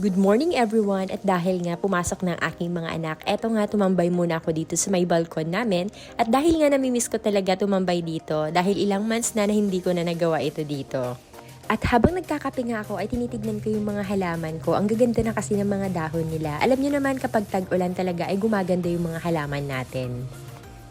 Good morning everyone at dahil nga pumasok ng aking mga anak, eto nga tumambay muna ako dito sa may balkon namin at dahil nga namimiss ko talaga tumambay dito dahil ilang months na na hindi ko na nagawa ito dito. At habang nagkakape nga ako ay tinitignan ko yung mga halaman ko. Ang gaganda na kasi ng mga dahon nila. Alam nyo naman kapag tag-ulan talaga ay gumaganda yung mga halaman natin.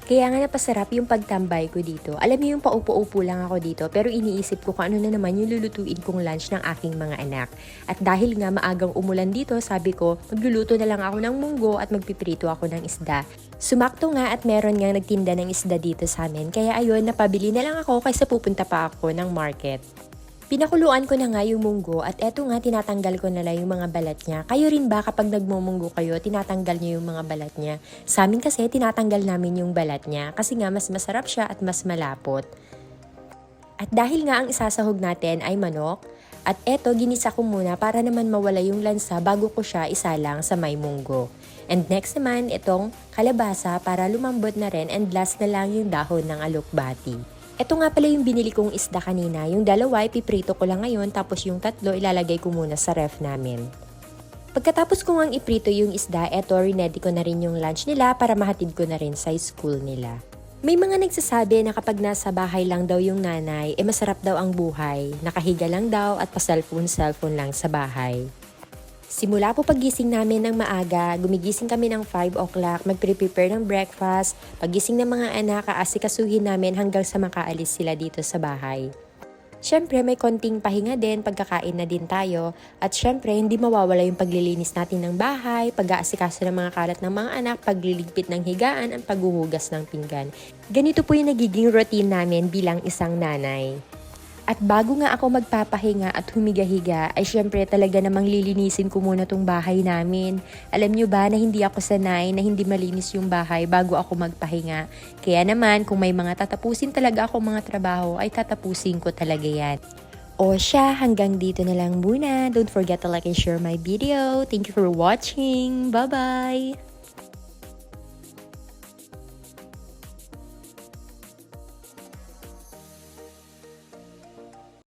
Kaya nga napasarap yung pagtambay ko dito. Alam niyo yung paupo-upo lang ako dito pero iniisip ko kung ano na naman yung lulutuin kong lunch ng aking mga anak. At dahil nga maagang umulan dito, sabi ko magluluto na lang ako ng munggo at magpiprito ako ng isda. Sumakto nga at meron nga nagtinda ng isda dito sa amin. Kaya ayun, napabili na lang ako kaysa pupunta pa ako ng market. Pinakuluan ko na nga yung munggo at eto nga tinatanggal ko na yung mga balat niya. Kayo rin ba kapag nagmumunggo kayo, tinatanggal niyo yung mga balat niya? Sa amin kasi tinatanggal namin yung balat niya kasi nga mas masarap siya at mas malapot. At dahil nga ang isasahog natin ay manok, at eto ginisa ko muna para naman mawala yung lansa bago ko siya isalang sa may munggo. And next naman itong kalabasa para lumambot na rin and last na lang yung dahon ng alokbati. Ito nga pala yung binili kong isda kanina. Yung dalawa, ipiprito ko lang ngayon tapos yung tatlo ilalagay ko muna sa ref namin. Pagkatapos ko ngang iprito yung isda, eto rinedy ko na rin yung lunch nila para mahatid ko na rin sa school nila. May mga nagsasabi na kapag nasa bahay lang daw yung nanay, eh masarap daw ang buhay. Nakahiga lang daw at pa-cellphone-cellphone lang sa bahay. Simula po pagising namin ng maaga, gumigising kami ng 5 o'clock, magpre-prepare ng breakfast, pagising ng mga anak, aasikasuhin namin hanggang sa makaalis sila dito sa bahay. Siyempre, may konting pahinga din, pagkakain na din tayo. At siyempre, hindi mawawala yung paglilinis natin ng bahay, pag-aasikaso ng mga kalat ng mga anak, pagliligpit ng higaan, at paghuhugas ng pinggan. Ganito po yung nagiging routine namin bilang isang nanay. At bago nga ako magpapahinga at humiga-higa, ay syempre talaga namang lilinisin ko muna tong bahay namin. Alam nyo ba na hindi ako sanay na hindi malinis yung bahay bago ako magpahinga. Kaya naman, kung may mga tatapusin talaga ako mga trabaho, ay tatapusin ko talaga yan. O siya, hanggang dito na lang muna. Don't forget to like and share my video. Thank you for watching. Bye-bye!